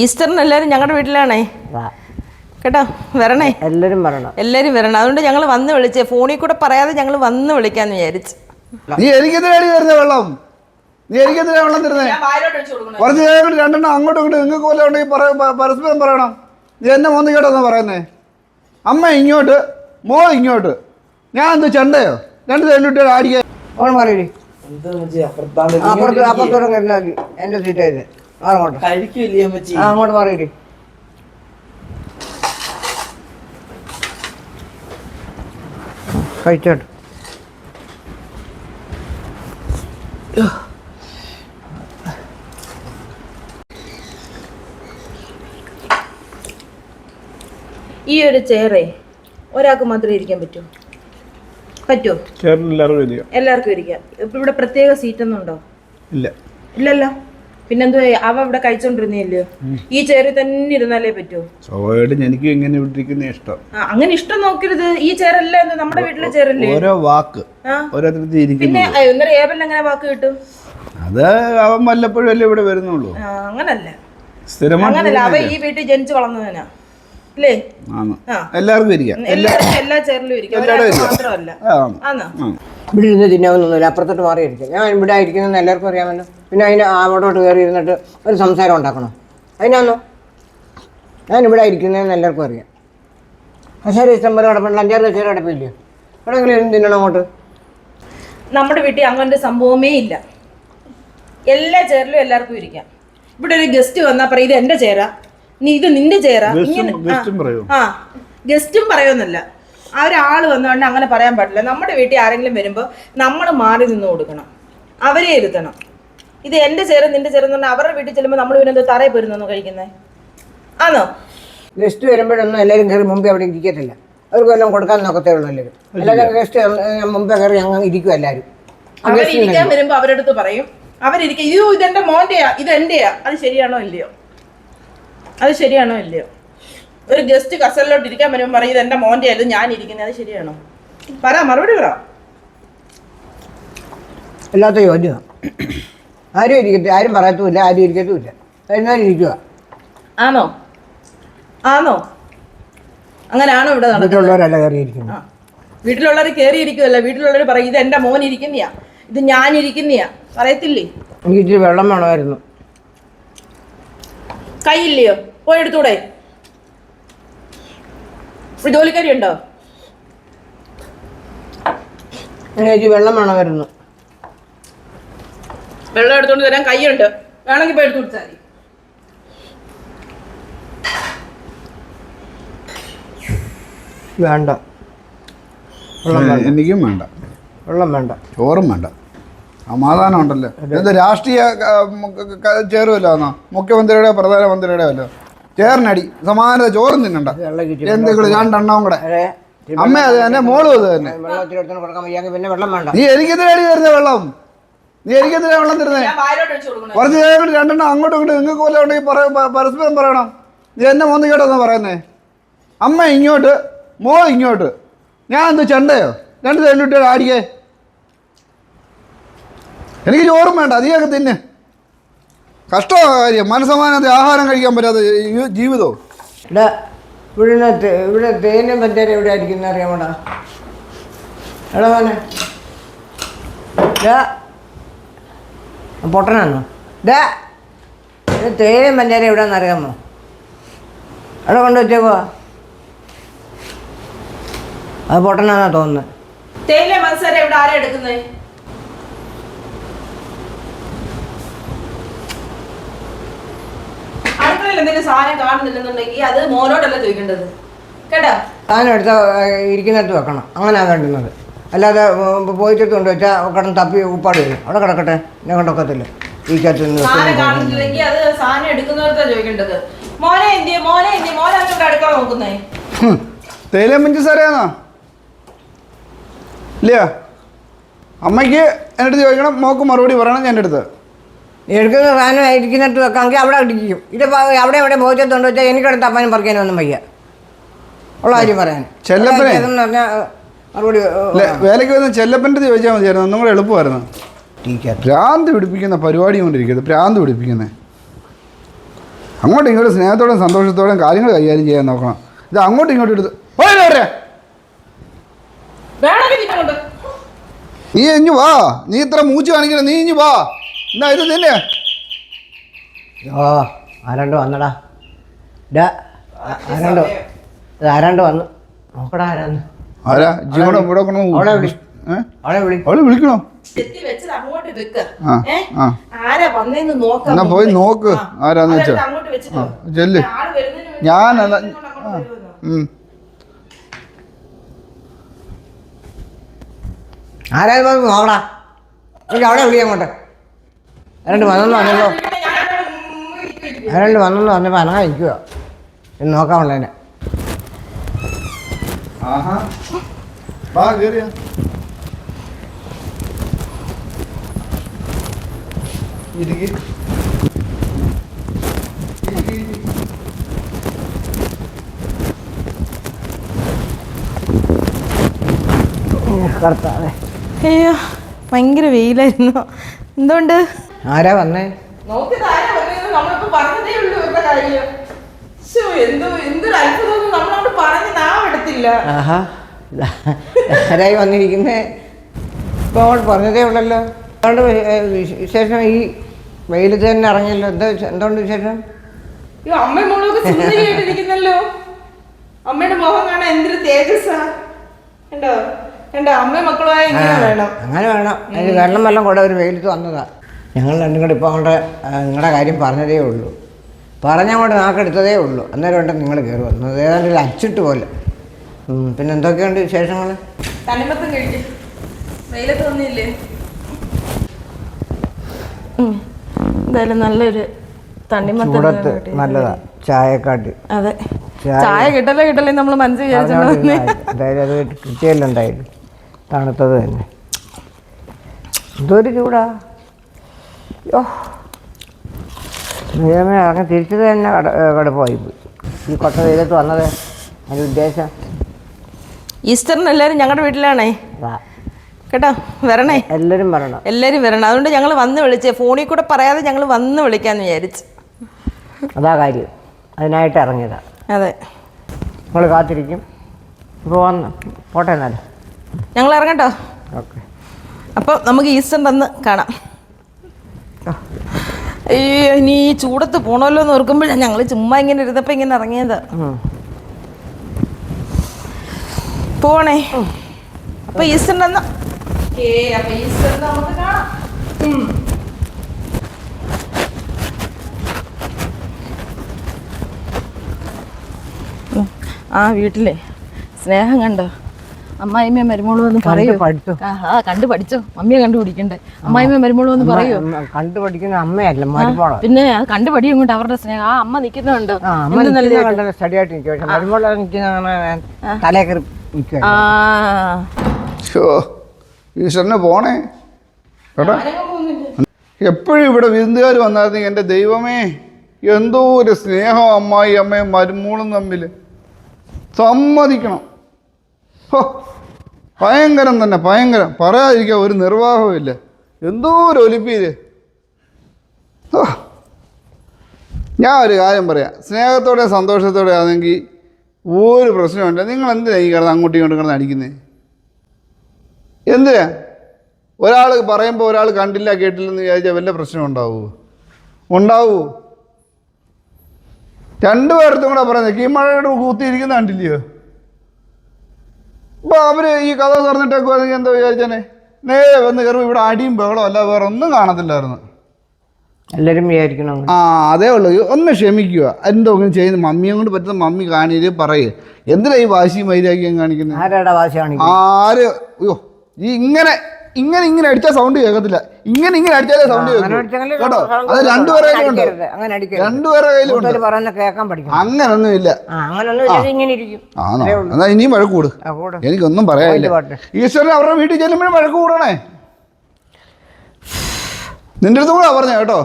ഈസ്റ്ററിന് എല്ലാവരും ഞങ്ങളുടെ വീട്ടിലാണേ. കേട്ടോ വരണേ. എല്ലാവരും വരണം. എല്ലാവരും വരണം. അതുകൊണ്ട് ഞങ്ങൾ വന്ന് വിളിച്ചേ ഫോണിൽ കൂടെ പറയാതെ ഞങ്ങൾ വന്ന് വിളിക്കാന്ന് വിചാരിച്ചു. നീ എനിക്കെന്തിനാടി തരുന്ന വെള്ളം? നീ എനിക്കെന്തിനാ വെള്ളം തരുന്നേ? കുറച്ച് നേരം കൊണ്ട് രണ്ടെണ്ണം അങ്ങോട്ടും ഇങ്ങോട്ടും നിങ്ങൾക്ക് പോലെ ഉണ്ടെങ്കിൽ പരസ്പരം പറയണം. നീ എന്നെ മോന്ന് കേട്ടോന്നാ പറയുന്നേ. അമ്മ ഇങ്ങോട്ട് മോ ഇങ്ങോട്ട്. ഞാൻ എന്ത് ചെണ്ടയോ? രണ്ട് തെല്ലിട്ട് ആടിക്കാൻ ഓണം അപ്പുറത്ത് അപ്പുറത്തോടെ എന്റെ എന്റെ സീറ്റ് ഇത് അങ്ങോട്ട്. കഴിക്കില്ലേ അമ്മച്ചി. ആ അങ്ങോട്ട് പറയടി. കഴിച്ചോട്ട്. ഈ ഒരു ചെയറേ ഒരാൾക്ക് മാത്രമേ ഇരിക്കാൻ പറ്റൂ. പറ്റുമോ എല്ലാവർക്കും ഇരിക്കാം. എല്ലാവർക്കും ഇരിക്കാം. ഇപ്പൊ ഇവിടെ പ്രത്യേക സീറ്റ് ഒന്നും ഉണ്ടോ? ഇല്ല. ഇല്ലല്ലോ? പിന്നെന്തോ അവ ഇവിടെ കഴിച്ചോണ്ടിരുന്നില്ലയോ? ഈ ചെയറിൽ തന്നെ ഇരുന്നാലേ പറ്റൂ. സ്വാഭാവികമായിട്ടും എനിക്ക് ഇങ്ങനെ ഇട്ടിരിക്കുന്ന ഇഷ്ടം. അങ്ങനെ ഇഷ്ടം നോക്കരുത്. ഈ ചേറല്ലേ എന്താ നമ്മുടെ വീട്ടിലെ ചേറല്ലേ ഓരോ വാക്ക് പിന്നെ ഇന്നലെ ഏബലിന് എങ്ങനെ വാക്ക് കിട്ടും? അത് അവൻ വല്ലപ്പോഴും അല്ലേ ഇവിടെ വരുന്നുള്ളൂ. അങ്ങനല്ല. സ്ഥിരമായിട്ട് അങ്ങനല്ല അവ ഈ വീട്ടിൽ ജനിച്ചു വളർന്നവനാ. അല്ലേ. എല്ലാവർക്കും ഇരിക്കാം. എല്ലാ ചെയറിലും ഇരിക്കും. മാത്രമല്ല. ഇവിടെ ഇരുന്ന് തിന്നാവുന്നൊന്നുമില്ല അപ്പുറത്തോട്ട് മാറിയിരിക്കും. ഞാൻ ഇവിടെ ആയിരിക്കുന്നെന്ന് എല്ലാവർക്കും അറിയാമല്ലോ. പിന്നെ അതിന് അവിടോട്ട് കയറി ഇരുന്നിട്ട് ഒരു സംസാരം ഉണ്ടാക്കണോ. അതിനാന്നോ? ഞാൻ ഇവിടെ ഇരിക്കുന്നതെന്ന് എല്ലാവർക്കും അറിയാം. പക്ഷേ ഡിസംബർ കിടപ്പുണ്ട്. അഞ്ചാറ് കസേര കിടപ്പില്ലേ? എവിടെയെങ്കിലും ഇരുന്ന് തിന്നണം അങ്ങോട്ട്? നമ്മുടെ വീട്ടിൽ അങ്ങനത്തെ സംഭവമേ ഇല്ല. എല്ലാ ചെയറിലും എല്ലാവർക്കും ഇരിക്കാം. ഇവിടെ ഒരു ഗസ്റ്റ് വന്നാൽ പറയും ഇത് എന്റെ ചെയറാ. നീ ഇത് നിന്റെ ഇങ്ങനെ ആ ഗസ്റ്റും പറയുമെന്നല്ല ആ ഒരാൾ വന്നുകൊണ്ട് അങ്ങനെ പറയാൻ പാടില്ല. നമ്മുടെ വീട്ടിൽ ആരെങ്കിലും വരുമ്പോൾ നമ്മൾ മാറി നിന്ന് കൊടുക്കണം. അവരെ ഇരുത്തണം. ഇത് എന്റെ ചേറ് നിന്റെ ചേർന്ന് എന്ന് പറഞ്ഞാൽ അവരുടെ വീട്ടിൽ ചെല്ലുമ്പോൾ നമ്മൾ പിന്നെ എന്തോ തറയിൽ പോയിരുന്നോ കഴിക്കുന്നത് ആണോ ഗസ്റ്റ് വരുമ്പോഴൊന്നും എല്ലാവരും കയറി മുമ്പേ അവിടെ ഇരിക്കത്തില്ല. അവർക്ക് വല്ലതും കൊടുക്കാൻ നോക്കത്തേ ഉള്ളൂ എല്ലാവരും എല്ലാവരും ഗസ്റ്റ് മുമ്പേ കയറി ഞങ്ങൾ ഇരിക്കും എല്ലാവരും. അവരിരിക്കാൻ വരുമ്പോൾ അവരടുത്ത് അടുത്ത് പറയും. അവരിരിക്കും ഇത് ഇതെന്റെ മോന്റെയാ ഇത് എന്റെയാ അത് ശരിയാണോ ഇല്ലയോ? അത് ശരിയാണോ ഇല്ലയോ? ഒരു ഗസ്റ്റ് കസലിലോട്ട് ഇരിക്കാൻ വരുമ്പോൾ പറയും ഇത് എന്റെ മോന്റെ ഇത് ഞാൻ ഇരിക്കുന്നത്. അത് ശരിയാണോ? പറ മറുപടി പറ. അല്ലാത്ത ചോദ്യമാണ് ആരും ഇരിക്കത്തി ആരും പറയത്തുമില്ല ആരും ഇരിക്കത്തുമില്ല. എല്ലാവരും ഇരിക്കുക ആണോ? ആണോ? അങ്ങനെയാണോ ഇവിടെ വീട്ടിലുള്ളവരല്ല കയറി ഇരിക്കുന്നത് ആ. വീട്ടിലുള്ളവർ കയറിയിരിക്കുമല്ല വീട്ടിലുള്ളവർ പറയും ഇത് എന്റെ മോൻ ഇരിക്കുന്നയാ. ഇത് ഞാൻ ഇരിക്കുന്നയാ. പറയത്തില്ലേ? എനിക്ക് ഇച്ചിരി വെള്ളം വേണമായിരുന്നു. കൈയില്ലയോ പോയി എടുത്തൂടെ. ഒരു ജോലിക്കാരി ഉണ്ടോ? വെള്ളം വേണം വരുന്നു വെള്ളം എടുത്തോണ്ട് തരാൻ കൈയുണ്ട്. വേണമെങ്കിൽ പോയി എടുത്തു കൊടുത്താൽ മതി. വേണ്ട. വെള്ളം വേണ്ട. എനിക്കും വേണ്ട. വെള്ളം വേണ്ട. ചോറും വേണ്ട. സമാധാനം ഉണ്ടല്ലോ. എന്താ രാഷ്ട്രീയ ചേരുമല്ലോ എന്നാ? മുഖ്യമന്ത്രിയുടെ പ്രധാനമന്ത്രിയുടെ അല്ലോ ചേറിനടി സമാധാനത ചോറും തിന്നണ്ട. എന്തെങ്കിലും രണ്ടെണ്ണവും കൂടെ. അമ്മ അത് തന്നെ മോളും അത് തന്നെ. നീ എനിക്കെതിരെ എടുത്തോണ്ട് കൊടുക്കാൻ വയ്യാങ്കിൽ പിന്നെ വെള്ളം വേണ്ട. നീ എനിക്കെന്തിനാടി തരുന്ന വെള്ളം? നീ എനിക്കെതിരെ വെള്ളം തരുന്നേ? കുറച്ച് നേരം കൊണ്ട് രണ്ടെണ്ണം അങ്ങോട്ടും ഇങ്ങോട്ടും നിങ്ങൾക്ക് പോലെ ഉണ്ടെങ്കിൽ പരസ്പരം പറയണം. നീ എന്നെ മൂന്ന് കേട്ടോന്നാ പറയുന്നേ. അമ്മ ഇങ്ങോട്ട് മോ ഇങ്ങോട്ട്. ഞാൻ എന്ത് ചെണ്ടയോ? രണ്ട് തെല്ലിട്ട് ആടിക്കേ. എനിക്ക് ചോറും വേണ്ട അധികമൊക്കെ തിന്നെ. കഷ്ടമാണ് കാര്യം. മനസ്സമാനത്തെ ആഹാരം കഴിക്കാൻ പറ്റാത്ത ഈ ജീവിതവും. ഇവിടെ ഇവിടെ ഇവിടെ തേനും പഞ്ചാര എവിടെ ആയിരിക്കുന്ന അറിയാമോടാ? എടാ മോനെ. പൊട്ടനാണോ? ഡാ തേനും പഞ്ചാര എവിടെയാണെന്ന് അറിയാമോ? അവിടെ കൊണ്ട് വെച്ചേക്കുവാ അത് പൊട്ടനാന്നാ തോന്നുന്നത്. തേയില മത്സരം ഇവിടെ ആരാ എടുക്കുന്നത്? അടുക്കളയിൽ എന്തെങ്കിലും സാധനം കാണുന്നില്ലെന്നുണ്ടെങ്കിൽ അത് മോനോടല്ല ചോദിക്കേണ്ടത്? കേട്ടോ? സാധനം എടുത്ത ഇരിക്കുന്നിടത്ത് വെക്കണം. അങ്ങനെയാണ് വേണ്ടുന്നത് അല്ലാതെ പോയിട്ട് കൊണ്ട് വെച്ചാൽ കടന്ന് തപ്പി ഉപ്പാട് വരും. അവിടെ കിടക്കട്ടെ? ഞാൻ കൊണ്ടൊക്കത്തില്ല ഈ നിന്ന് സാധനം കാണുന്നില്ലെങ്കിൽ അത് സാധനം എടുക്കുന്നവർക്കാണ് ചോദിക്കേണ്ടത്. മോനെ എന്തിയെ മോനെ എന്തിയെ മോനെ ഇവിടെ അടുക്കള നോക്കുന്നേ. തേയില സാറേന്നോ ഇല്ല അമ്മയ്ക്ക് എന്റെ അടുത്ത് ചോദിക്കണം മോക്ക് മറുപടി പറയണം ഞാൻ എന്റെ അടുത്ത്. എടുക്കുന്ന സാധനം ഇരിക്കുന്നിട്ട് വെക്കാമെങ്കിൽ അവിടെ ഇടിക്കും ഇത് അവിടെ എവിടെ ബോധ്യത്തുണ്ട് വെച്ചാൽ എനിക്കവിടെ തപ്പാനും പറിക്കാനും ഒന്നും വയ്യ. ഉള്ള കാര്യം പറയാൻ. മറുപടി വേലയ്ക്ക് വന്ന ചെല്ലപ്പന്റെ ചോദിച്ചാൽ മതിയായിരുന്നു. ഒന്നും കൂടെ എളുപ്പമായിരുന്നു. ഭ്രാന്ത് പിടിപ്പിക്കുന്ന പരിപാടി കൊണ്ടിരിക്കുന്നത്. ഭ്രാന്ത് പിടിപ്പിക്കുന്നത് അങ്ങോട്ടും ഇങ്ങോട്ടും സ്നേഹത്തോടെയും സന്തോഷത്തോടെയും കാര്യങ്ങൾ കൈകാര്യം ചെയ്യാൻ നോക്കണം. ഇത് അങ്ങോട്ടും ഇങ്ങോട്ടും എടുത്ത് നീ ഇഞ്ഞു വാ. നീ ഇത്ര മൂച്ച് കാണിക്കണം നീ ഇഞ്ഞു വാ. എന്നാ ഇത് നിന്നെ? ഓ ആരാണ്ട് വന്നടാ. ഡാ ആരാണ്ട് ഇത് ആരാണ്ട് വന്നു? നോക്കടാ ആരാന്ന്. ആരാ? ജീവനം ഇവിടെ കൊണ്ടു അവളെ വിളി. അവളെ വിളി. അവൾ വിളിക്കണോ? ആരാ എന്നാ പോയി നോക്ക്. ആരാന്ന് വെച്ചാ. ചെല്ല്. ഞാനല്ല വന്ന് നോക്കടാ. എനിക്ക് അവിടെ വിളി അങ്ങോട്ട്. ആരാണ്ട് വന്നെന്ന് പറഞ്ഞല്ലോ. ആരാണ്ട് വന്നെന്ന് പറഞ്ഞപ്പോൾ അനങ്ങാതിരിക്കുക ഇന്ന് നോക്കാമുള്ളതിനെ. കർത്താവേ അയ്യോ ഭയങ്കര വെയിലായിരുന്നു. എന്തുകൊണ്ട് ആരാ വന്നേ? വന്നേന്ന് നമ്മളിപ്പോ പറഞ്ഞതേ ഉള്ളൂ ഇവരുടെ കാര്യം. ശ്ശോ, എന്തോ എന്തൊരു നമ്മളോട് പറഞ്ഞ് നാവെടുത്തില്ല. ആഹാ. ഇതാ, ആരായി വന്നിരിക്കുന്നേ? ഇപ്പൊ പറഞ്ഞതേ ഉള്ളല്ലോ. അതുകൊണ്ട് വി- ഏ, വിശ- വിശേഷം? ഈ വെയിലത്ത് തന്നെ ഇറങ്ങിയല്ലോ. എന്താ വിശ- എന്തുകൊണ്ട് വിശേഷം? അയ്യോ അമ്മ മോളൊക്കെ സുന്ദരിയായിട്ടിരിക്കുന്നല്ലോ. അമ്മയുടെ മുഖം കാണാൻ എന്തൊരു തേജസ്സാ. കണ്ടോ? കണ്ടോ അമ്മയും മക്കളുമായി ഇങ്ങനെ വേണം. അങ്ങനെ വേണം. അതിന് വെള്ളം വെള്ളം കൂടെ ഒരു വെയിലത്ത് വന്നതാ. ഞങ്ങൾ രണ്ടും കൂടെ ഇപ്പോൾ അങ്ങോട്ട് നിങ്ങളുടെ കാര്യം പറഞ്ഞതേ ഉള്ളൂ. പറഞ്ഞങ്ങോട്ട് നാക്കെടുത്തതേ ഉള്ളൂ. അന്നേരം ഉണ്ട് നിങ്ങൾ കയറി വന്നത് ഏതാണ്ട് ഒരു അച്ചിട്ട് പോലെ. പിന്നെ എന്തൊക്കെയുണ്ട് വിശേഷങ്ങൾ? കഴിക്കും. വെയിലത്ത് വന്നില്ലേ. എന്തായാലും നല്ലൊരു ചൂടത്ത് നല്ലതാ. ചായക്കാട്ട്. അതെ. ചായ- ചായ കിട്ടല്ലേ കിട്ടല്ലേ നമ്മൾ മനസ്സിൽ. എന്തായാലും അത് കിട്ടിയല്ലോ എന്തായാലും. തണുത്തത് തന്നെ. എന്തൊരു ചൂടാ. യോ. ദൈവമേ ഇറങ്ങി തിരിച്ചത് തന്നെ കട കടുപ്പമായി പോയി. ഈ കൊട്ട വെയിലത്ത് വന്നത് അതിന്റെ ഉദ്ദേശം? ഈസ്റ്ററിന് എല്ലാവരും ഞങ്ങളുടെ വീട്ടിലാണേ. കേട്ടോ വരണേ. എല്ലാവരും വരണം. എല്ലാവരും വരണം. അതുകൊണ്ട് ഞങ്ങൾ വന്ന് വിളിച്ചേ ഫോണിൽ കൂടെ പറയാതെ ഞങ്ങൾ വന്ന് വിളിക്കാന്ന് വിചാരിച്ചു. അതാ കാര്യം. അതിനായിട്ട് ഇറങ്ങിയതാണ് അതെ. നമ്മൾ കാത്തിരിക്കും. ഇപ്പോൾ വന്ന്. പോട്ടെ എന്നാലും. ഞങ്ങൾ ഇറങ്ങട്ടോ ഓക്കെ. അപ്പോൾ നമുക്ക് ഈസ്റ്ററിന്റെ അന്ന് കാണാം. അയ്യോ ഇനി ഈ ചൂടത്ത് പോണമല്ലോ എന്ന് ഓർക്കുമ്പോഴാണ് ഞങ്ങൾ ചുമ്മാ ഇങ്ങനെ ഇരുന്നപ്പോൾ ഇങ്ങനെ ഇറങ്ങിയത്. പോണേ. അപ്പോൾ ഈസ്റ്ററിന്റെ അന്ന് ഏ അപ്പൊ ഈസ്റ്റർ നമുക്ക് കാണാം. ആ വീട്ടിലെ സ്നേഹം കണ്ടോ? അമ്മായിമ്മ മരുമോളും എന്ന് പറയൂ. പഠിച്ചു. ആ കണ്ടു പഠിച്ചോ. മമ്മിയെ കണ്ടു പിടിക്കണ്ടേ അമ്മായിമ്മ മരുമോളും എന്ന് പറയൂ. കണ്ടുപഠിക്കുന്ന അമ്മയല്ല മരുമോളാ. പിന്നെ അത് കണ്ടുപടി ഇങ്ങോട്ട് അവരുടെ സ്നേഹം. ആ അമ്മ നിൽക്കുന്നുണ്ട്. മരുമോളെ നിൽക്കുന്ന തലേ കയറി ഈശ്വരനെ പോണേ. കേട്ടോ? എപ്പോഴും ഇവിടെ വിരുന്നുകാർ വന്നായിരുന്നെങ്കിൽ എന്റെ ദൈവമേ എന്തോ ഒരു സ്നേഹം അമ്മായി അമ്മയും മരുമോളും തമ്മിൽ സമ്മതിക്കണം. ഭയങ്കരം തന്നെ ഭയങ്കരം. പറയാതിരിക്കാൻ ഒരു നിർവാഹവും ഇല്ല. എന്തോ ഒരു ഒലിപ്പീര്. ഞാൻ ഒരു കാര്യം പറയാം. സ്നേഹത്തോടെ സന്തോഷത്തോടെ ആണെങ്കിൽ ഒരു പ്രശ്നമുണ്ട് നിങ്ങൾ എന്തിനാണ് ഈ കിടന്ന് അങ്ങോട്ടും ഇങ്ങോട്ടും കിടന്ന് അടിക്കുന്നത് എന്തിനാ? ഒരാൾ പറയുമ്പോൾ ഒരാൾ കണ്ടില്ല കേട്ടില്ലെന്ന് വിചാരിച്ചാൽ വല്ല പ്രശ്നം ഉണ്ടാവുമോ ഉണ്ടാവുമോ രണ്ടു പേർത്തും കൂടെ പറയുന്നത് ഈ മഴയുടെ കൂത്തിയിരിക്കുന്ന കണ്ടില്ലയോ? അപ്പോൾ അവർ ഈ കഥ തുറന്നിട്ടേക്കുവാണെങ്കിൽ എന്താ വിചാരിച്ചേ നേരെ വന്ന് കയറുമ്പോൾ ഇവിടെ അടിയും ബഹളം അല്ല വേറെ ഒന്നും കാണത്തില്ലായിരുന്നു. എല്ലാവരും വിചാരിക്കണം. ആ അതേ ഉള്ളൂ. ഒന്ന് ക്ഷമിക്കുക. എന്തെങ്കിലും ചെയ്യുന്ന. മമ്മിയെ കൊണ്ട് പറ്റുന്ന മമ്മി കാണിയത് പറയേ. എന്തിനാ ഈ വാശിയും വൈരാഗ്യം കാണിക്കുന്നത് ആരാടാ ആര്? അയ്യോ ഈ ഇങ്ങനെ ഇങ്ങനെ ഇങ്ങനെ അടിച്ചാൽ സൗണ്ട് കേൾക്കത്തില്ല ഇങ്ങനെ ഇങ്ങനെ അടിച്ചാലേ സൗണ്ട് കേട്ടോ? അത് രണ്ടുപേരെ കയ്യിലുണ്ട്. രണ്ടുപേരെ കയ്യിലുണ്ട്. മൂത്തവര് പറയുന്ന കേൾക്കാൻ പഠിക്കണം. അങ്ങനൊന്നും ഇല്ല. ആണോ? എന്നാ ഇനിയും വഴക്ക് കൂട്. എനിക്കൊന്നും പറയാനില്ല. ഈശ്വരൻ അവരുടെ വീട്ടിൽ ചെല്ലുമ്പോഴും വഴക്ക് കൂടണേ. നിന്റെ അടുത്തും കൂടെ പറഞ്ഞേ കേട്ടോ.